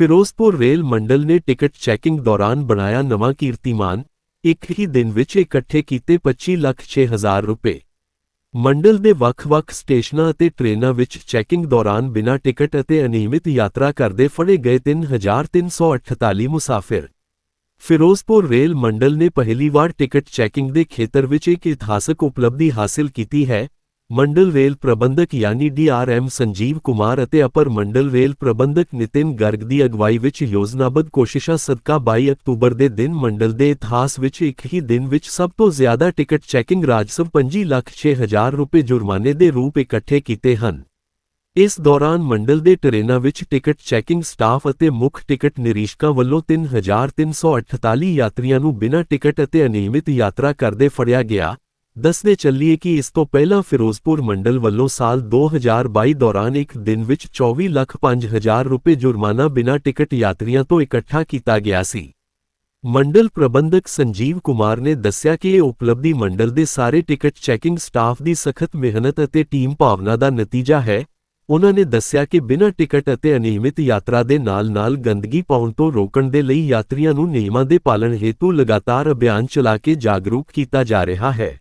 Firozpur rail ਮੰਡਲ ਨੇ ticket checking ਦੌਰਾਨ ਬਣਾਇਆ ਨਵਾਂ ਕੀਰਤੀਮਾਨ, ਇੱਕ ਹੀ ਦਿਨ ਵਿੱਚ ਇਕੱਠੇ ਕੀਤੇ 25 ਲੱਖ 6 ਹਜ਼ਾਰ ਰੁਪਏ। ਮੰਡਲ ਦੇ ਵੱਖ-ਵੱਖ ਸਟੇਸ਼ਨਾਂ ਅਤੇ ਟ੍ਰੇਨਾਂ ਵਿੱਚ ਚੈਕਿੰਗ ਦੌਰਾਨ ਬਿਨਾਂ ਟਿਕਟ ਅਤੇ ਅਨਿਯਮਿਤ ਯਾਤਰਾ ਕਰਦੇ ਫੜੇ ਗਏ 3348 ਮੁਸਾਫਿਰ। ਫਿਰੋਜ਼ਪੁਰ ਰੇਲ ਮੰਡਲ ਨੇ ਪਹਿਲੀ ਵਾਰ ਟਿਕਟ ਚੈਕਿੰਗ ਦੇ ਖੇਤਰ ਵਿੱਚ ਇੱਕ ਇਤਿਹਾਸਕ ਉਪਲਬਧੀ ਹਾਸਲ ਕੀਤੀ ਹੈ ਮੰਡਲ ਰੇਲ ਪ੍ਰਬੰਧਕ ਯਾਨੀ ਡੀਆਰਐਮ ਸੰਜੀਵ ਕੁਮਾਰ ਅਤੇ ਅਪਰ ਮੰਡਲ ਰੇਲ ਪ੍ਰਬੰਧਕ ਨਿਤਿਨ ਗਰਗ ਦੀ ਅਗਵਾਈ ਵਿੱਚ ਯੋਜਨਾਬੱਧ ਕੋਸ਼ਿਸ਼ਾਂ ਸਦਕਾ 22 ਅਕਤੂਬਰ ਦੇ ਦਿਨ ਮੰਡਲ ਦੇ ਇਤਿਹਾਸ ਵਿੱਚ ਇੱਕ ਹੀ ਦਿਨ ਵਿੱਚ ਸਭ ਤੋਂ ਜ਼ਿਆਦਾ ਟਿਕਟ ਚੈਕਿੰਗ ਰਾਜਸਵ 25 ਲੱਖ 6 ਹਜ਼ਾਰ ਰੁਪਏ ਜੁਰਮਾਨੇ ਦੇ ਰੂਪ ਇਕੱਠੇ ਕੀਤੇ ਹਨ। ਇਸ ਦੌਰਾਨ ਮੰਡਲ ਦੇ ਟਰੇਨਾਂ ਵਿੱਚ ਟਿਕਟ ਚੈਕਿੰਗ ਸਟਾਫ ਅਤੇ ਮੁੱਖ ਟਿਕਟ ਨਿਰੀਸ਼ਕਾਂ ਵੱਲੋਂ 3348 ਯਾਤਰੀਆਂ ਨੂੰ ਬਿਨਾਂ ਟਿਕਟ ਅਤੇ ਅਨਿਯਮਿਤ ਯਾਤਰਾ ਕਰਦੇ ਫੜਿਆ ਗਿਆ। ਦੱਸਦੇ ਚੱਲੀਏ ਕਿ ਇਸ ਤੋਂ ਪਹਿਲਾਂ ਫਿਰੋਜ਼ਪੁਰ ਮੰਡਲ ਵੱਲੋਂ ਸਾਲ 2022 ਦੌਰਾਨ ਇੱਕ ਦਿਨ ਵਿੱਚ 24 ਲੱਖ 5 ਹਜ਼ਾਰ ਰੁਪਏ ਜੁਰਮਾਨਾ ਬਿਨਾਂ ਟਿਕਟ ਯਾਤਰੀਆਂ ਤੋਂ ਇਕੱਠਾ ਕੀਤਾ ਗਿਆ ਸੀ। ਮੰਡਲ ਪ੍ਰਬੰਧਕ ਸੰਜੀਵ ਕੁਮਾਰ ਨੇ ਦੱਸਿਆ ਕਿ ਇਹ ਉਪਲਬਧੀ ਮੰਡਲ ਦੇ ਸਾਰੇ ਟਿਕਟ ਚੈਕਿੰਗ ਸਟਾਫ ਦੀ ਸਖਤ ਮਿਹਨਤ ਅਤੇ ਟੀਮ ਭਾਵਨਾ ਦਾ ਨਤੀਜਾ ਹੈ। ਉਹਨਾਂ ਨੇ ਦੱਸਿਆ ਕਿ ਬਿਨਾਂ ਟਿਕਟ ਅਤੇ ਅਨਿਯਮਿਤ ਯਾਤਰਾ ਦੇ ਨਾਲ-ਨਾਲ ਗੰਦਗੀ ਪਾਉਣ ਤੋਂ ਰੋਕਣ ਦੇ ਲਈ ਯਾਤਰੀਆਂ ਨੂੰ ਨਿਯਮਾਂ ਦੇ ਪਾਲਣ ਹੇਤੂ ਲਗਾਤਾਰ ਅਭਿਆਨ ਚਲਾ ਕੇ ਜਾਗਰੂਕ ਕੀਤਾ ਜਾ ਰਿਹਾ ਹੈ।